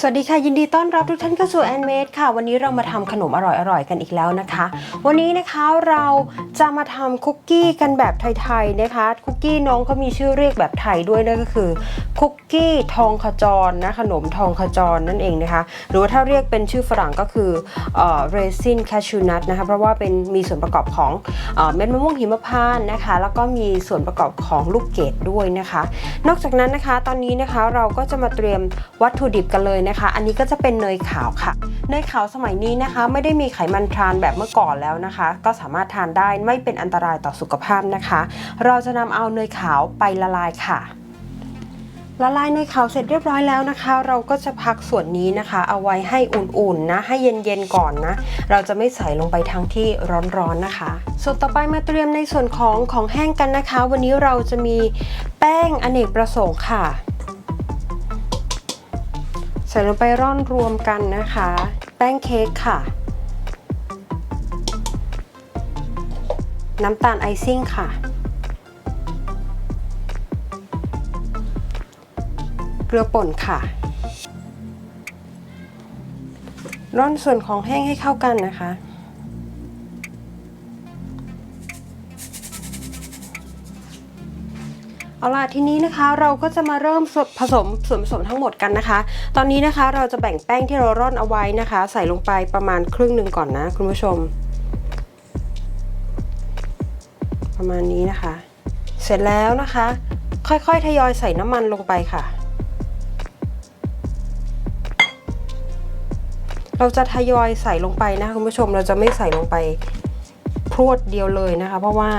สวัสดีค่ะ ยินดีต้อนรับทุกท่านเข้าสู่แอนเมดค่ะ วันนี้เรามาทำขนมอร่อยๆกันอีกแล้วนะคะ วันนี้นะคะเราจะมาทำคุกกี้กันแบบไทยๆนะคะ คุกกี้น้องเขามีชื่อเรียกแบบไทยด้วยนั่นก็คือคุกกี้ทองขจรนะขนมทองขจรนั่นเองนะคะ หรือว่าถ้าเรียกเป็นชื่อฝรั่งก็คือเรซินแคชูนัทนะคะ เพราะว่าเป็นมีส่วนประกอบของเอ่อเม็ดมะม่วงหิมพานต์นะคะ แล้วก็มีส่วนประกอบของลูกเกดด้วยนะคะ นอกจากนั้นนะคะ ตอนนี้นะคะเราก็จะมาเตรียมวัตถุดิบกันเลยนะคะ อันนี้ก็จะเป็นเนยขาวค่ะ เนยขาวสมัยนี้นะคะ ไม่ได้มีไขมันทรานแบบเมื่อก่อนแล้วนะคะ ก็สามารถทานได้ไม่เป็นอันตรายต่อสุขภาพนะคะ เราจะนำเอาเนยขาวไปละลายค่ะละลายเนยขาวเสร็จเรียบร้อยแล้วนะคะ เราก็จะพักส่วนนี้นะคะ เอาไว้ให้อุ่นๆนะให้เย็นๆก่อนนะ เราจะไม่ใส่ลงไปทั้งที่ร้อนๆนะคะ ส่วนต่อไปมาเตรียมในส่วนของของแห้งกันนะคะ วันนี้เราจะมีแป้งอเนกประสงค์ค่ะ ใส่ลงไปร่อนรวมกันนะคะ แป้งเค้กค่ะ น้ำตาลไอซิ่งค่ะ เกลือป่นค่ะ ร่อนส่วนของแห้งให้เข้ากันนะคะ เอาล่ะทีนี้นะคะเราก็จะมาเริ่มผสมส่วนผสมทั้งหมดกันนะคะ ตอนนี้นะคะเราจะแบ่งแป้งที่เราร่อนเอาไว้นะคะ ใส่ลงไปประมาณครึ่งหนึ่งก่อนนะคุณผู้ชม ประมาณนี้นะคะ เสร็จแล้วนะคะ ค่อยๆทยอยใส่น้ำมันลงไปค่ะ เราจะทยอยใส่ลงไปนะคะคุณผู้ชมเราจะไม่ใส่ลงไปพรวดเดียวเลยนะคะ เพราะว่า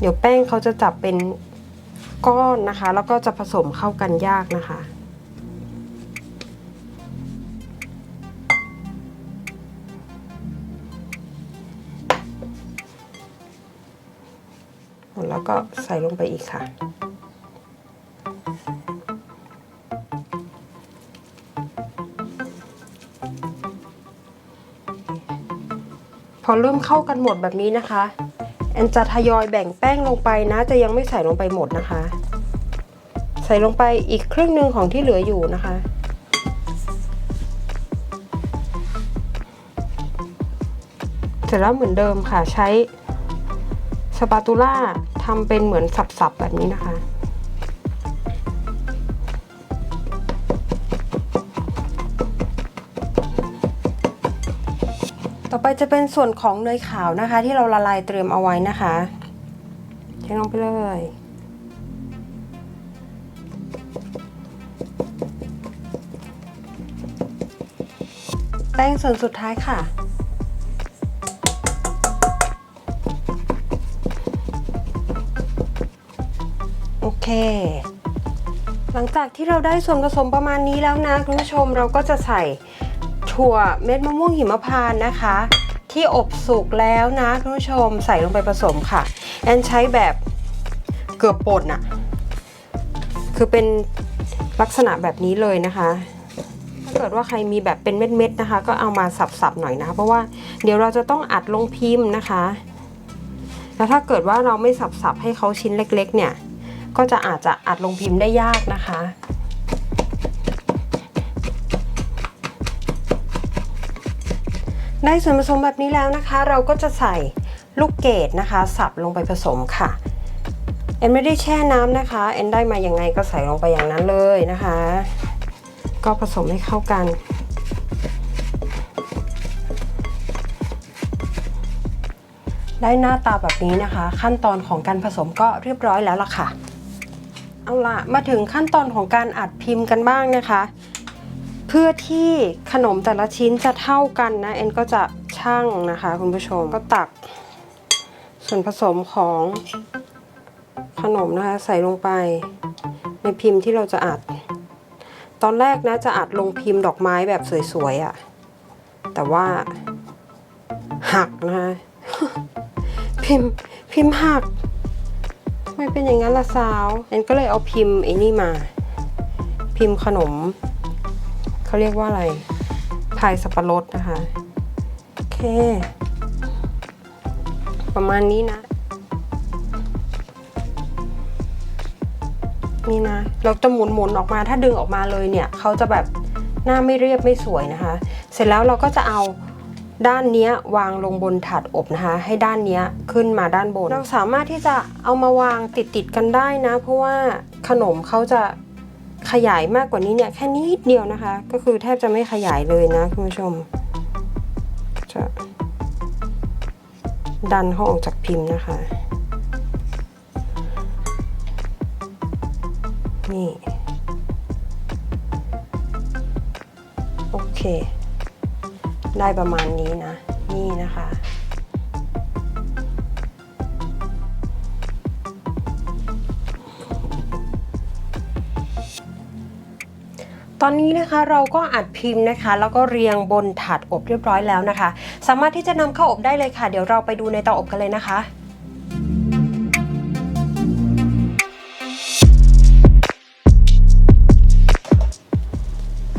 เดี๋ยวแป้งเขาจะจับเป็น ก้อนนะคะ แล้วก็จะผสมเข้ากันยากนะคะ แล้วก็ใส่ลงไปอีกค่ะพอเริ่มเข้ากันหมดแบบนี้นะคะ อนจะทยอยแบ่งแป้งลงไปนะ จะยังไม่ใส่ลงไปหมดนะคะ ใส่ลงไปอีกครึ่งหนึ่งของที่เหลืออยู่นะคะเสร็จแล้วเหมือนเดิมค่ะใช้สปาตูล่าทำเป็นเหมือนสับๆแบบนี้นะคะ ต่อไปจะเป็นส่วนของเนยขาวนะคะ ที่เราละลายเตรียมเอาไว้นะคะเทลงไปเลยแป้งส่วนสุดท้ายค่ะ โอเค หลังจากที่เราได้ส่วนผสมประมาณนี้แล้วนะคุณผู้ชมเราก็จะใส่ ถั่วเม็ดมะม่วงหิมพานต์นะคะ ที่อบสุกแล้วนะคุณผู้ชมใส่ลงไปผสมค่ะแอนใช้แบบเกือบป่นอะคือเป็นลักษณะแบบนี้เลยนะคะ ถ้าเกิดว่าใครมีแบบเป็นเม็ดๆนะคะ ก็เอามาสับๆหน่อยนะคะ เพราะว่าเดี๋ยวเราจะต้องอัดลงพิมพ์นะคะ แล้วถ้าเกิดว่าเราไม่สับๆให้เขาชิ้นเล็ก ๆ เนี่ย ก็จะอาจจะอัดลงพิมพ์ได้ยากนะคะ ได้ส่วนผสมแบบนี้แล้วนะคะ เราก็จะใส่ลูกเกดนะคะ สับลงไปผสมค่ะเอ็นไม่ได้แช่น้ำนะคะเอ็นได้มาอย่างไงก็ใส่ลงไปอย่างนั้นเลยนะคะ ก็ผสมให้เข้ากัน ได้หน้าตาแบบนี้นะคะ ขั้นตอนของการผสมก็เรียบร้อยแล้วล่ะค่ะ เอาล่ะมาถึงขั้นตอนของการอัดพิมพ์กันบ้างนะคะ เพื่อที่ขนมแต่ละชิ้นจะเท่ากันนะเอ็นก็จะช่างนะคะคุณผู้ชมก็ตัก ส่วนผสมของขนมนะคะใส่ลงไปในพิมพ์ที่เราจะอัด ตอนแรกนะจะอัดลงพิมพ์ดอกไม้แบบสวยๆอะ่ะ แต่ว่าหักนะคะพิมพ์พิมพ์หักทำไมเป็นอย่างนั้นล่ะสาวเอ็นก็เลยเอาพิมพ์ไอ้นี่มา พิมพ์ขนม เขาเรียกว่าอะไรพายสับปะรดนะคะ โอเค ประมาณนี้นะ นี่นะ เราจะหมุนหมุนออกมาถ้าดึงออกมาเลยเนี่ยเขาจะแบบหน้าไม่เรียบไม่สวยนะคะ เสร็จแล้วเราก็จะเอาด้านเนี้ยวางลงบนถาดอบนะคะ ให้ด้านเนี้ยขึ้นมาด้านบน เราสามารถที่จะเอามาวางติดติดๆกันได้นะ เพราะว่าขนมเขาจะ ขยายมากกว่านี้เนี่ยแค่นิดเดียวนะคะ ก็คือแทบจะไม่ขยายเลยนะคุณผู้ชมจะดันเขาออกจากพิมพ์นะคะ นี่ โอเค ได้ประมาณนี้นะ นี่นะคะ ตอนนี้นะคะเราก็อัดพิมพ์นะคะ แล้วก็เรียงบนถาดอบเรียบร้อยแล้วนะคะ สามารถที่จะนำเข้าอบได้เลยค่ะ เดี๋ยวเราไปดูในเตาอบกันเลยนะคะ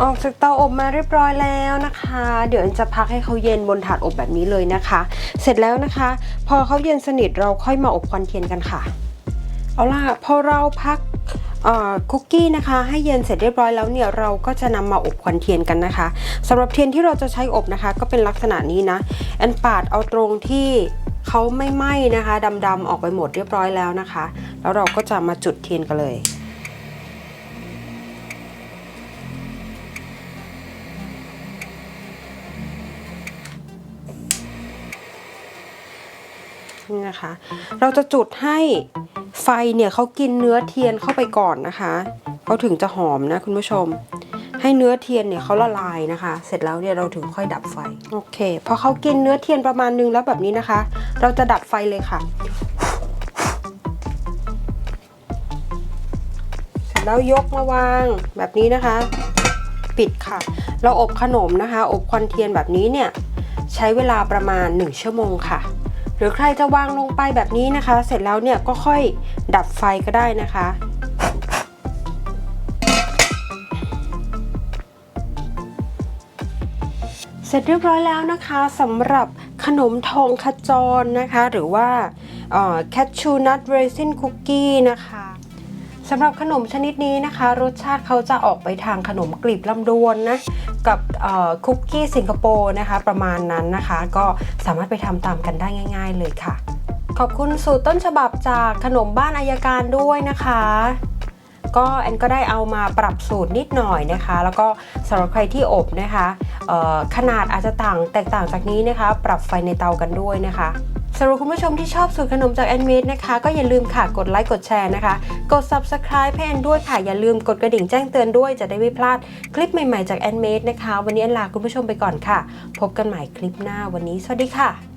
ออกจากเตาอบมาเรียบร้อยแล้วนะคะ เดี๋ยวอันจะพักให้เขาเย็นบนถาดอบแบบนี้เลยนะคะ เสร็จแล้วนะคะ พอเขาเย็นสนิทเราค่อยมาอบควันเทียนกันค่ะ เอาล่ะพอเราพัก คุกกี้นะคะให้เย็นเสร็จเรียบร้อยแล้วเนี่ยเราก็จะนำมาอบควันเทียนกันนะคะสำหรับเทียนที่เราจะใช้อบนะคะ ก็เป็นลักษณะนี้นะแอนปาดเอาตรงที่เขาไม่ไหม้นะคะดำๆออกไปหมดเรียบร้อยแล้วนะคะ แล้วเราก็จะมาจุดเทียนกันเลยนี่นะคะ เราจะจุดให้ ไฟเนี่ยเขากินเนื้อเทียนเข้าไปก่อนนะคะเขาถึงจะหอมนะคุณผู้ชม ให้เนื้อเทียนเนี่ยเขาละลายนะคะ เสร็จแล้วเนี่ยเราถึงค่อยดับไฟโอเคพอเขากินเนื้อเทียนประมาณนึงแล้วแบบนี้นะคะ เราจะดับไฟเลยค่ะเสร็จแล้วยกมาวางแบบนี้นะคะ ปิดค่ะ เราอบขนมนะคะ อบควันเทียนแบบนี้เนี่ยใช้เวลาประมาณ 1 ชั่วโมงค่ะ หรือใครจะวางลงไปแบบนี้นะคะ เสร็จแล้วเนี่ยก็ค่อยดับไฟก็ได้นะคะ เสร็จเรียบร้อยแล้วนะคะสำหรับขนมทองขจรนะคะ หรือว่าแคชชูนัทเรซินคุกกี้นะคะ สำหรับขนมชนิดนี้นะคะ รสชาติเขาจะออกไปทางขนมกลีบลำดวนนะกับคุกกี้สิงคโปร์นะคะ ประมาณนั้นนะคะ ก็สามารถไปทำตามกันได้ง่าย ๆ เลยค่ะ ขอบคุณสูตรต้นฉบับจากขนมบ้านอายการด้วยนะคะก็แอนก็ได้เอามาปรับสูตรนิดหน่อยนะคะ แล้วก็สำหรับใครที่อบนะคะขนาดอาจจะต่างแตกต่างจากนี้นะคะ ปรับไฟในเตากันด้วยนะคะ สำหรับคุณผู้ชมที่ชอบสูตรขนมจากแอนเมดนะคะ ก็อย่าลืมค่ะกดไลค์กดแชร์นะคะ กด subscribe ให้แอนด้วยค่ะ อย่าลืมกดกระดิ่งแจ้งเตือนด้วยจะได้ไม่พลาดคลิปใหม่ๆจากแอนเมดนะคะ วันนี้แอนลาคุณผู้ชมไปก่อนค่ะ พบกันใหม่คลิปหน้าวันนี้สวัสดีค่ะ